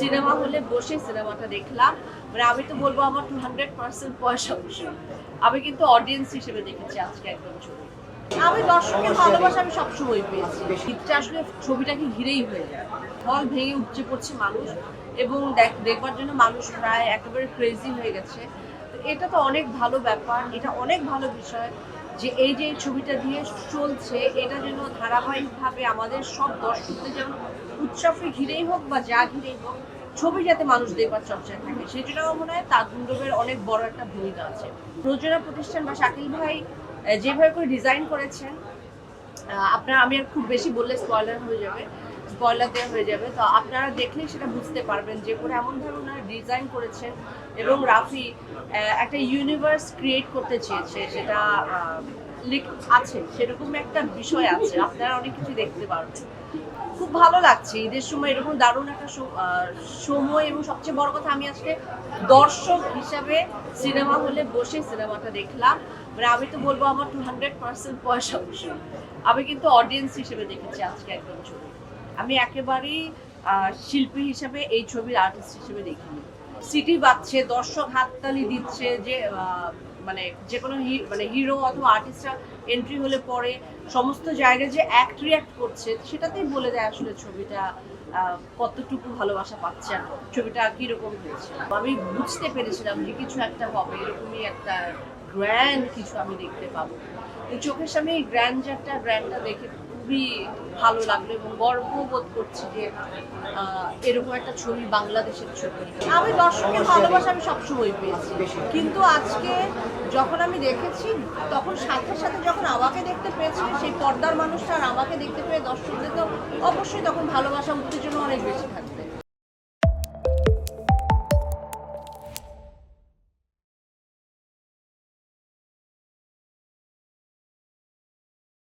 Cinema হলে বসে সিনেমাটা দেখলাম। মানে আমি তো বলব আমার টু হান্ড্রেড পার্সেন্ট পয়সা উসুল আমি কিন্তু অডিয়েন্স হিসেবে দেখেছি আজকে একদম ছবি। আমি দর্শকের ভালোবাসা আমি সবসময় পেয়েছি। শীতটা আসলে ছবিটাকে ঘিরেই হয়ে যায়। হল ভেঙে উপচে পড়ছে মানুষ এবং দেখ- দেখবার জন্য মানুষ প্রায় একেবারে ক্রেজি হয়ে গেছে। এটা তো অনেক ভালো ব্যাপার, এটা অনেক ভালো বিষয় যে এই যে ছবিটা দিয়ে চলছে, এটা যেন ধারাবাহিকভাবে আমাদের সব দর্শকদের যেন উৎসবে ঘিরেই হোক বা যা ঘিরেই হোক, ছবি যাতে মানুষ দেখবার চর্চায় থাকে জন্য মনে হয় তাণ্ডবের অনেক বড় একটা ভূমিকা আছে। প্রযোজনা প্রতিষ্ঠান বা শাকিল ভাই যেভাবে করে ডিজাইন করেছেন আপনারা আমি আর খুব বেশি বললে স্পয়লার হয়ে যাবে স্পয়লার দেওয়া হয়ে যাবে, তো আপনারা দেখলেই সেটা বুঝতে পারবেন যে করে এমনভাবে ওনারা ডিজাইন করেছেন এবং রাফি একটা ইউনিভার্স ক্রিয়েট করতে চেয়েছে, সেটা আছে, সেরকম একটা বিষয় আছে, আপনারা অনেক কিছু দেখতে পারবেন। খুব ভালো লাগছে, ঈদের সময় এরকম দারুণ একটা সময় এবং সবচেয়ে বড় কথা, আমি আজকে দর্শক হিসাবে সিনেমা হলে বসে সিনেমাটা দেখলাম। মানে আমি তো বলব আমার টু হান্ড্রেড পার্সেন্ট পয়সা উসুল আমি কিন্তু অডিয়েন্স হিসেবে দেখেছি আজকে একদম ছবি। আমি একেবারেই শিল্পী হিসেবে এই ছবির আর্টিস্ট হিসেবে দেখিনি। সিটি বাজছে দর্শক হাততালি দিচ্ছে, যে মানে যে কোনো মানে হিরো অথবা আর্টিস্টরা এন্ট্রি হলে পরে সমস্ত জায়গায় যে অ্যাক্ট রিয়াক্ট করছে, সেটাতেই বলে দেয় আসলে ছবিটা কতটুকু ভালোবাসা পাচ্ছে ছবিটা কীরকম হয়েছে। আমি বুঝতে পেরেছিলাম যে কিছু একটা হবে, এরকমই একটা গ্র্যান্ড কিছু আমি দেখতে পাবো। চোখের সামনে এই গ্র্যান্ড একটা গ্র্যান্ডটা দেখে খুবই ভালো লাগল এবং গর্ববোধ করছি যে এরকম একটা ছবি বাংলাদেশের ছবি। আমি দর্শকের ভালোবাসা আমি সবসময় পেয়েছি। কিন্তু আজকে যখন আমি দেখেছি তখন সাথে সাথে যখন আমাকে দেখতে পেয়েছি সেই পর্দার মানুষটা আর আমাকে দেখতে পেয়ে দর্শকদের তো অবশ্যই তখন ভালোবাসা উত্তেজনা অনেক বেশি থাকে।